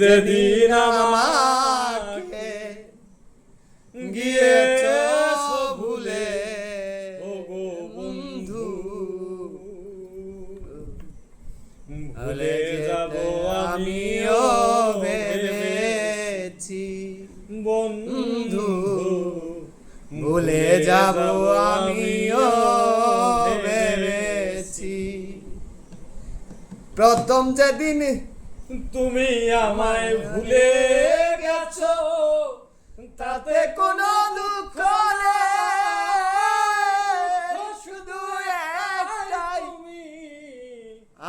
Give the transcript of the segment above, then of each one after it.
যেদিন আমাকে গিয়েছ ভুলে ও বন্ধু। ভুলে যাব আমিও ভেবেছি, বন্ধু। ভুলে যাব আমিও ভেবেছি। প্রথম যেদিন তুমি আমায় ভুলে গেছো তাতে কোনো দুঃখ শুধু একটাই। তুমি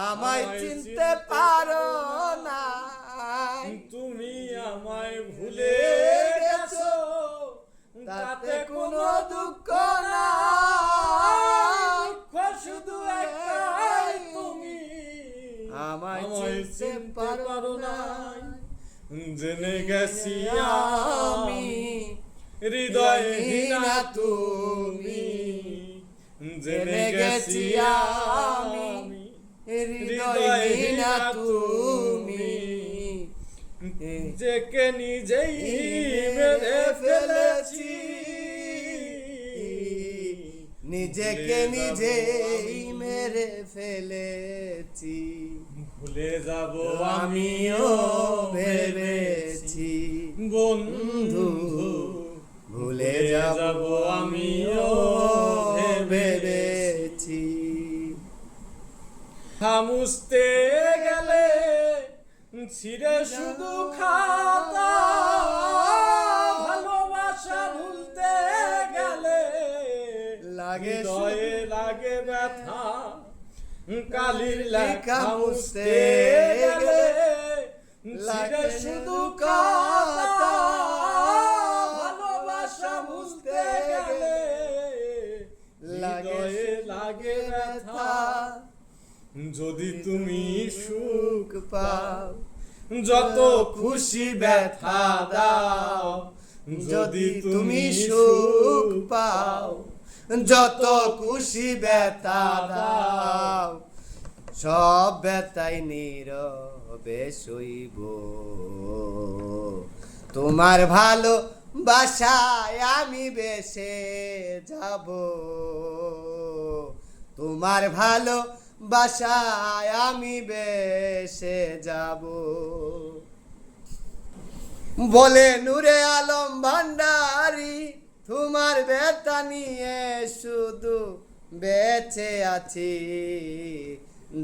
আমায় চিনতে পারো না তুমি আমায় ভুলে গেছো তাতে আমায় চিনতে পারো না জেনে গেছি আমি হৃদয়হীনা তুমি। জেনে গেছি আমি হৃদয়হীনা তুমি। যেকে নিজেই মেরে ফেলেছি। নিজেকে নিজেই মেরে ফেলেছি। ভুলে যাব আমিও ভেবেছি। বন্ধু ভুলে যাব আমিও ভেবেছি। হামুসতে গেলে ছিঁড়ে শুধু খাতা ভালোবাসা ভুলতে গেলে লাগে লাগে ব্যথা। কালির লেখা মুছতে মুছতে গেলে লাগে শুধু ভালোবাসা গেলে হৃদয়ে লাগে ব্যথা। যদি তুমি সুখ পাও যত খুশি ব্যথা দাও। যদি তুমি সুখ পাও যত খুশি ব্যথা দাও, সব ব্যথাই নীরবে সইব তোমার ভালো বাসায় আমি বেসে যাব। তোমার ভালো বাসায় আমি বেসে যাব। বলে নূরে আলম ভান্ডারি বেতা নিয়ে শুধু বেঁচে আছি।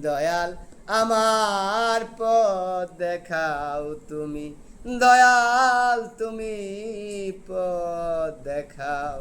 দয়াল আমার পথ দেখাও তুমি। দয়াল তুমি পথ দেখাও।